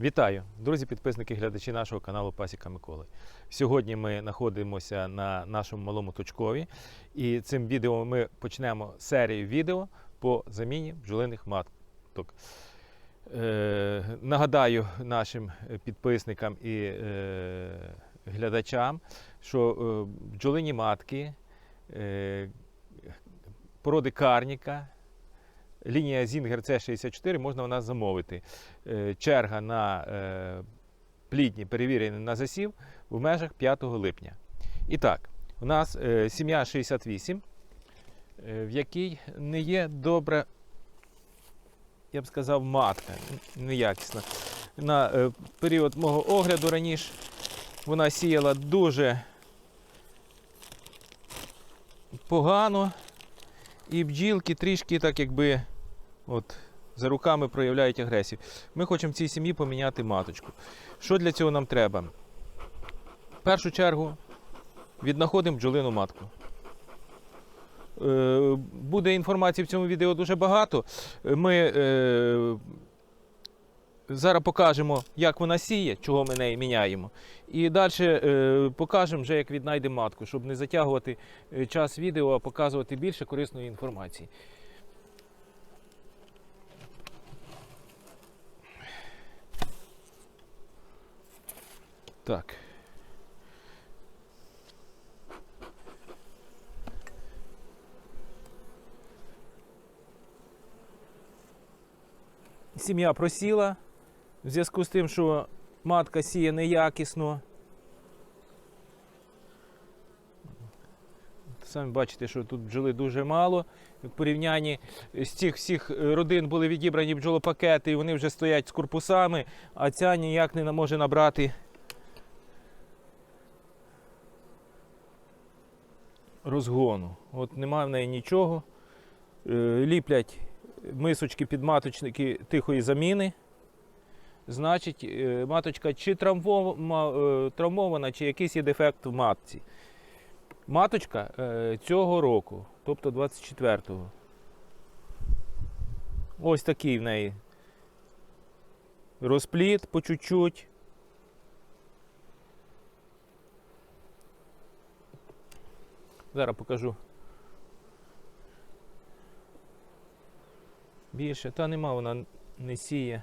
Вітаю, друзі, підписники, глядачі нашого каналу Пасіка Миколи. Сьогодні ми знаходимося на нашому малому точкові, і цим відео ми почнемо серію відео по заміні бджолиних маток. Е, нагадаю нашим підписникам і е, глядачам, що е, бджолині матки е, породи карніка. Лінія Зінгер С64 можна нас замовити. Е, Черга на е, плідні перевірені на засів в межах 5 липня. І так, у нас е, сім'я 68, е, в якій не є добра, я б сказав, матка, неякісна. На період мого огляду раніше вона сіяла дуже погано. І бджілки трішки так якби от, за руками проявляють агресію. Ми хочемо цій сім'ї поміняти маточку. Що для цього нам треба? В першу чергу віднаходимо бджолину матку. Е, Буде інформації в цьому відео дуже багато. Ми е, зараз покажемо, як вона сіє, чого ми неї міняємо. І далі е, покажемо вже, як віднайдемо матку, щоб не затягувати час відео, а показувати більше корисної інформації. Так. Сім'я просіла в зв'язку з тим, що матка сіє неякісно. Самі бачите, що тут бджоли дуже мало. В порівнянні з цих всіх родин були відібрані бджолопакети, і вони вже стоять з корпусами, а ця ніяк не може набрати розгону. От немає в неї нічого. Е, Ліплять мисочки під маточники тихої заміни. Значить, е, маточка чи е, травмована, чи якийсь є дефект в матці. Маточка цього року, тобто 24-го. Ось такий в неї розпліт по чуть-чуть. Зараз покажу. Більше, та нема, вона не сіє.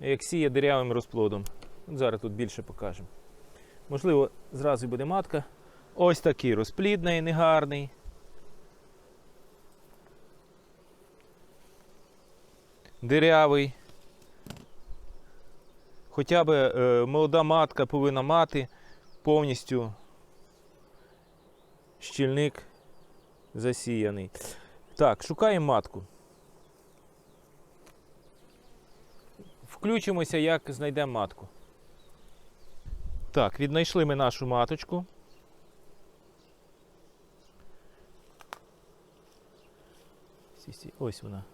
Як сіє дирявим розплодом. От Зараз тут більше покажемо. Можливо, зразу буде матка. Ось такий розплід в неї негарний. Дирявий. Хоча б е, молода матка повинна мати повністю щільник засіяний. Так, шукаємо матку. Включимося, як знайдемо матку. Так, віднайшли ми нашу маточку. Ось вона.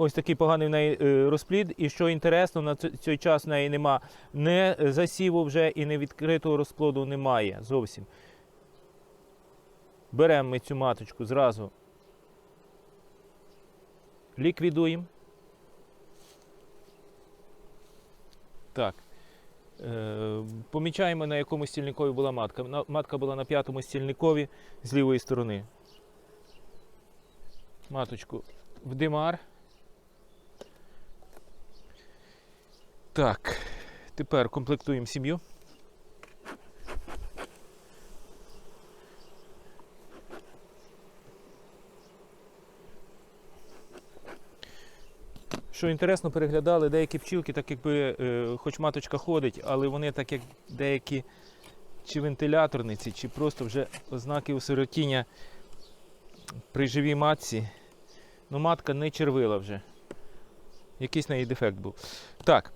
Ось такий поганий в неї е, розплід. І що інтересно, на цей час в неї нема не засіву вже і не відкритого розплоду немає зовсім. Беремо ми цю маточку зразу. Ліквідуємо. Так. Е, помічаємо, на якому стільникові була матка. Матка була на п'ятому стільникові з лівої сторони. Маточку в димар. Так. Тепер комплектуємо сім'ю. Що інтересно, переглядали деякі пчілки, так якби, е, хоч маточка ходить, але вони так як деякі чи вентиляторниці, чи просто вже ознаки осиротіння при живій матці. Ну, матка не червила вже. Якийсь в неї дефект був. Так,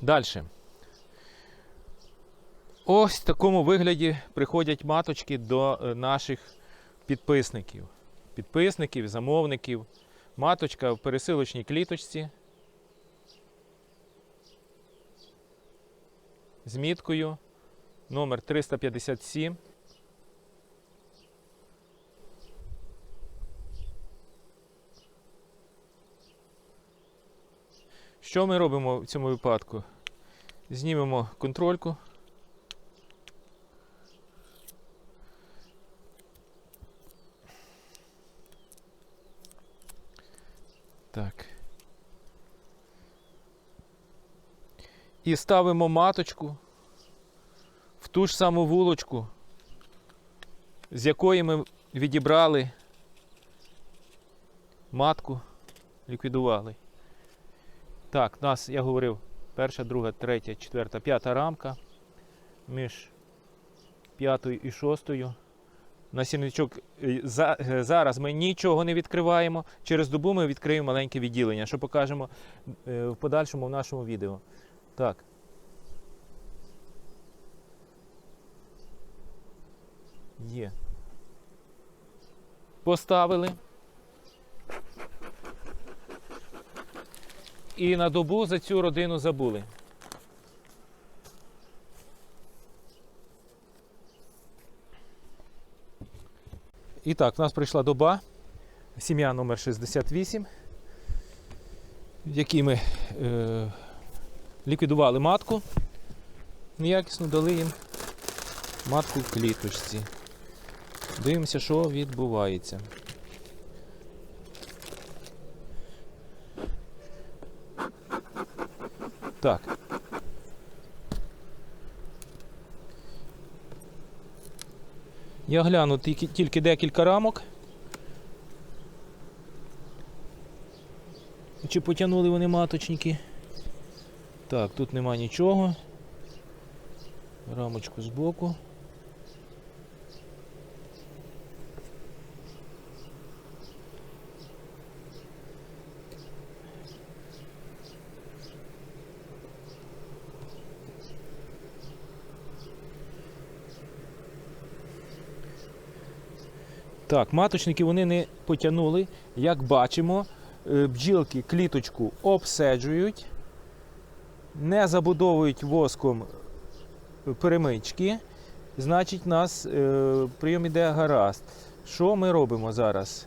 далі. Ось в такому вигляді приходять маточки до е, наших підписників. Підписників, замовників. Маточка в пересилочній кліточці. З міткою номер 357. Що ми робимо в цьому випадку? Знімемо контрольку. Так. І ставимо маточку в ту ж саму вулочку, з якої ми відібрали матку, ліквідували. Так, у нас, я говорив, перша, друга, третя, четверта, п'ята рамка між п'ятою і шостою. На сірничок е, е, зараз ми нічого не відкриваємо. Через добу ми відкриємо маленьке відділення, що покажемо е, в подальшому в нашому відео. Так. Є. Поставили. І на добу за цю родину забули. І так, в нас прийшла доба. Сім'я номер 68, в якій ми е, ліквідували матку. Неякісно дали їм матку в кліточці. Дивимося, що відбувається. Так. Я гляну тільки, тільки декілька рамок. Чи потягнули вони маточники? Так, тут нема нічого. Рамочку збоку. Так, маточники вони не потягнули. Як бачимо, е, бджілки кліточку обседжують, не забудовують воском перемички. Значить, у нас е, прийом іде гаразд. Що ми робимо зараз?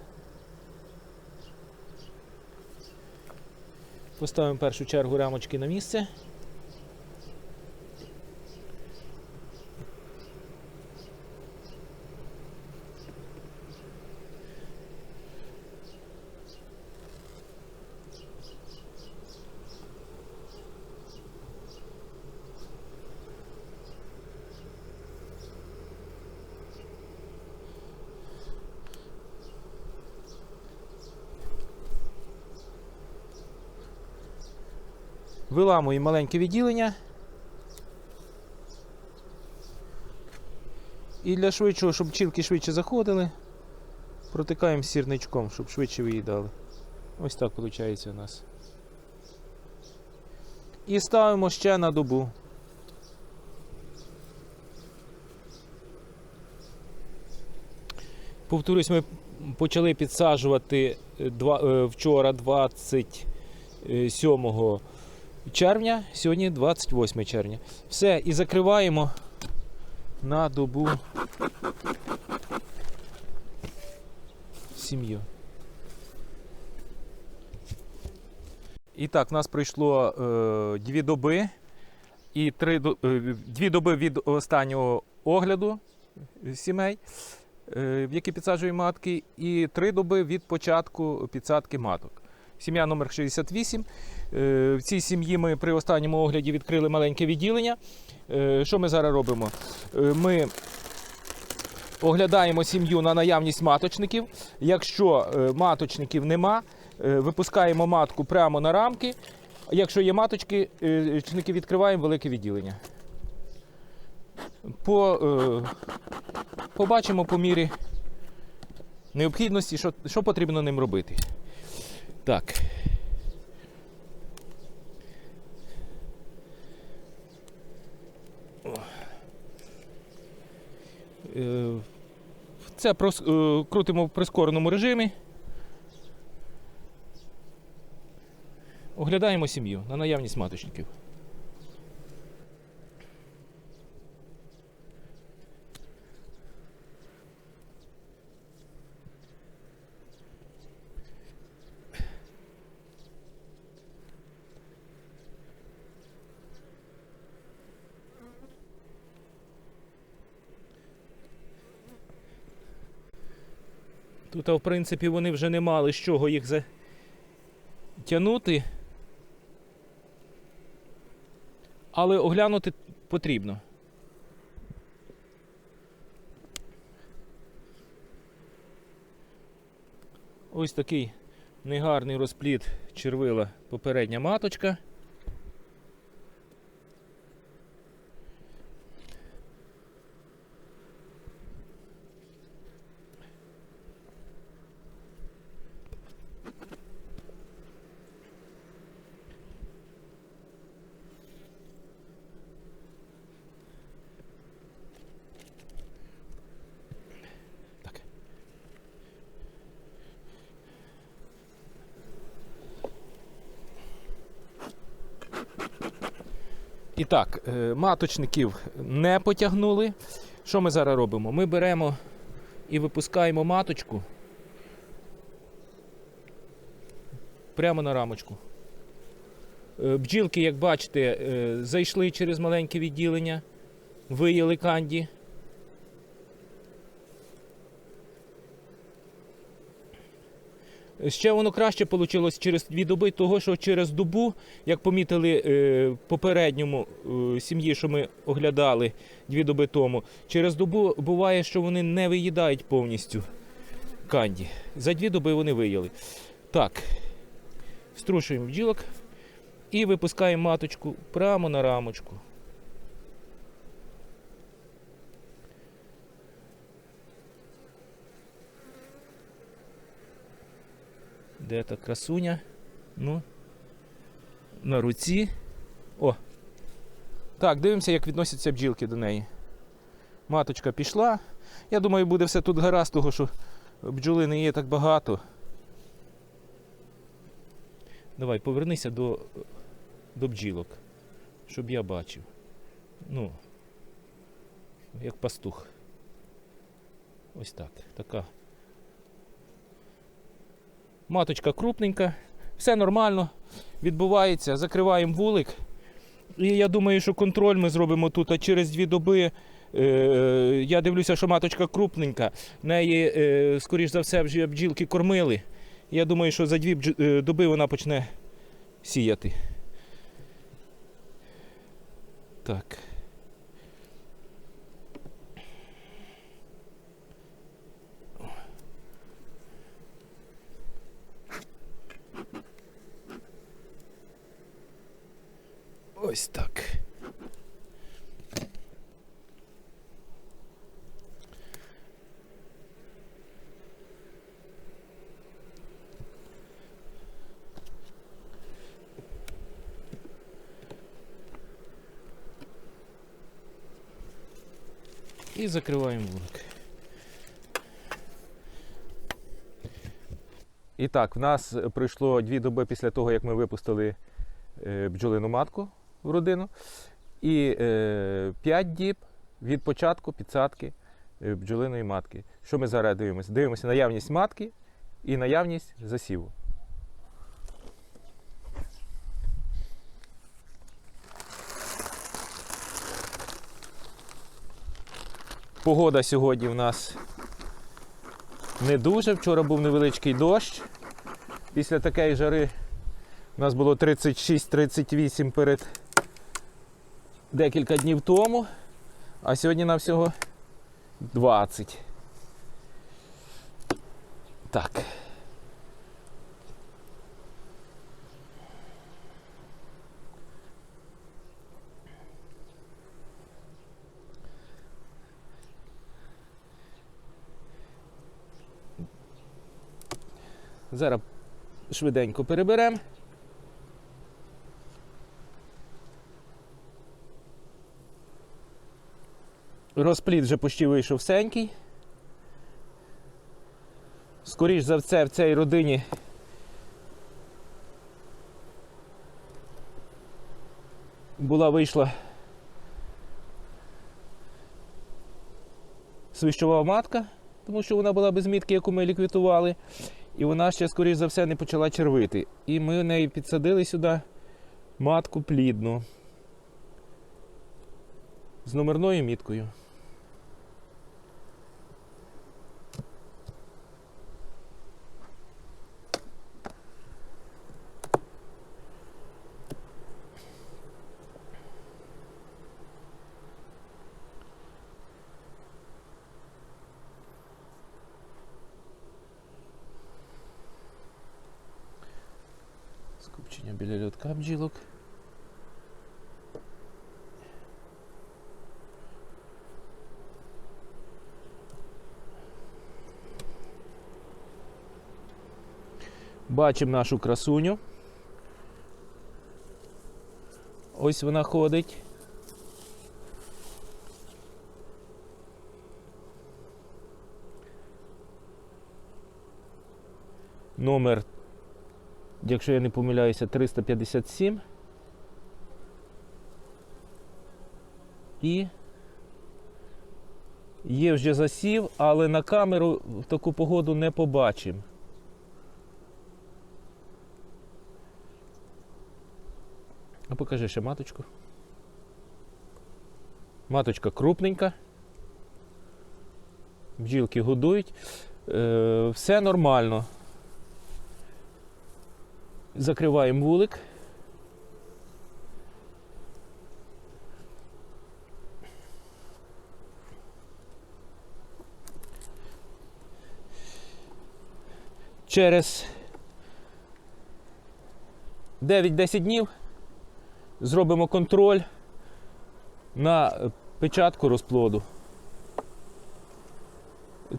Поставимо в першу чергу рамочки на місце. Виламуємо маленьке відділення. І для швидшого, щоб пчілки швидше заходили, протикаємо сірничком, щоб швидше виїдали. Ось так виходить у нас. І ставимо ще на добу. Повторюсь, ми почали підсаджувати е, вчора 27 червня, сьогодні 28 червня. Все, і закриваємо на добу сім'ю. І так, в нас пройшло е, дві доби і три е, дві доби від останнього огляду сімей, е, в які підсаджуємо матки, і три доби від початку підсадки маток. Сім'я номер 68. Е, В цій сім'ї ми при останньому огляді відкрили маленьке відділення. Е, Що ми зараз робимо? Е, Ми оглядаємо сім'ю на наявність маточників. Якщо маточників нема, випускаємо матку прямо на рамки. Якщо є маточки, відкриваємо велике відділення. По, побачимо по мірі необхідності, що, що потрібно ним робити. Так. Е, Це е, крутимо в прискореному режимі. Оглядаємо сім'ю на наявність маточників. Тут, в принципі, вони вже не мали з чого їх затягнути. Але оглянути потрібно. Ось такий негарний розпліт червила попередня маточка. І так, е, маточників не потягнули. Що ми зараз робимо? Ми беремо і випускаємо маточку прямо на рамочку. Е, Бджілки, як бачите, е, зайшли через маленьке відділення, виїли канді. Ще воно краще вийшло через дві доби, того що через добу, як помітили е, попередньому е, сім'ї, що ми оглядали дві доби тому, через добу буває, що вони не виїдають повністю канді. За дві доби вони виїли. Так, струшуємо бджілок і випускаємо маточку прямо на рамочку. Де та красуня? Ну. На руці. О. Так, дивимося, як відносяться бджілки до неї. Маточка пішла. Я думаю, буде все тут гаразд, того що бджоли не є так багато. Давай, повернися до, до бджілок, щоб я бачив. Ну, як пастух. Ось так. Така Маточка крупненька, все нормально, відбувається, закриваємо вулик. І я думаю, що контроль ми зробимо тут, а через дві доби. Е, я дивлюся, що маточка крупненька. Неї, е, скоріш за все, вже бджілки кормили. Я думаю, що за дві е, доби вона почне сіяти. Так. Ось так. І закриваємо вулик. І так, в нас пройшло дві доби після того, як ми випустили е, бджолину матку в родину. І е, 5 діб від початку підсадки е, бджолиної матки. Що ми зараз дивимося? Дивимося наявність матки і наявність засіву. Погода сьогодні в нас не дуже. Вчора був невеличкий дощ. Після такої жари у нас було 36-38 перед декілька днів тому, а сьогодні на всього 20. Так. Зараз швиденько переберемо. Розплід вже почти вийшов всенький. Скоріш за все, в цій родині була вийшла свищова матка, тому що вона була без мітки, яку ми ліквідували. І вона ще, скоріш за все, не почала червити. І ми в неї підсадили сюди матку плідну з номерною міткою. Скупчення біля льотка бджілок. Бачимо нашу красуню. Ось вона ходить. Номер, якщо я не помиляюся, 357. І є вже засів, але на камеру в таку погоду не побачимо. А покажи ще маточку. Маточка крупненька. Бджілки годують. Е, все нормально. Закриваємо вулик. Через 9-10 днів зробимо контроль на печатку розплоду.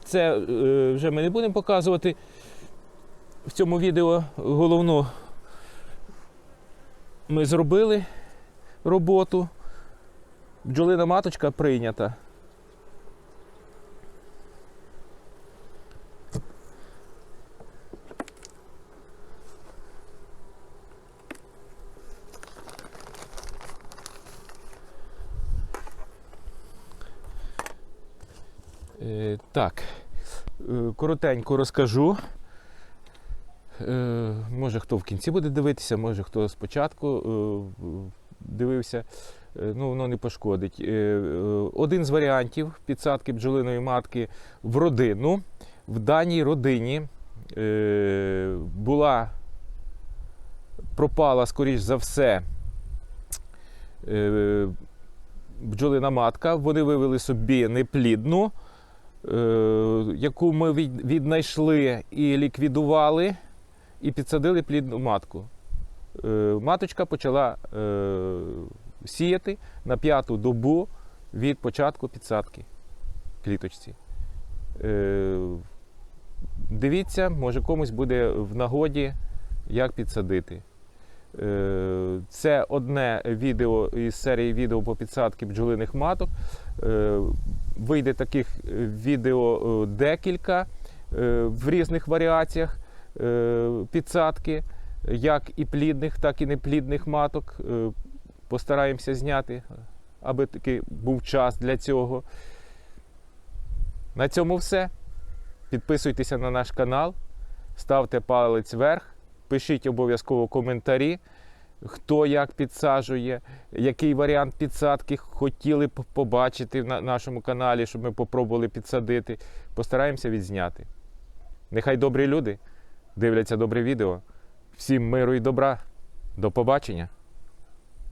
Це е, вже ми не будемо показувати в цьому відео. Головну ми зробили роботу. Бджолина маточка прийнята. Е, так, е, коротенько розкажу. Е, може хто в кінці буде дивитися, може хто спочатку е, дивився. Е, ну, воно не пошкодить. Один з варіантів підсадки бджолиної матки в родину. В даній родині була пропала, скоріш за все, бджолина матка. Вони вивели собі неплідну яку ми віднайшли і ліквідували, і підсадили плідну матку. Е, Маточка почала е, сіяти на п'яту добу від початку підсадки кліточці. Е, Дивіться, може комусь буде в нагоді, як підсадити. Це одне відео із серії відео по підсадці бджолиних маток. Вийде таких відео декілька в різних варіаціях підсадки, як і плідних, так і неплідних маток. Е, Постараємося зняти, аби таки був час для цього. На цьому все. Підписуйтеся на наш канал, ставте палець вверх, пишіть обов'язково коментарі, хто як підсаджує, який варіант підсадки хотіли б побачити на нашому каналі, щоб ми попробували підсадити. Постараємося відзняти. Нехай добрі люди дивляться добре відео. Всім миру і добра. До побачення!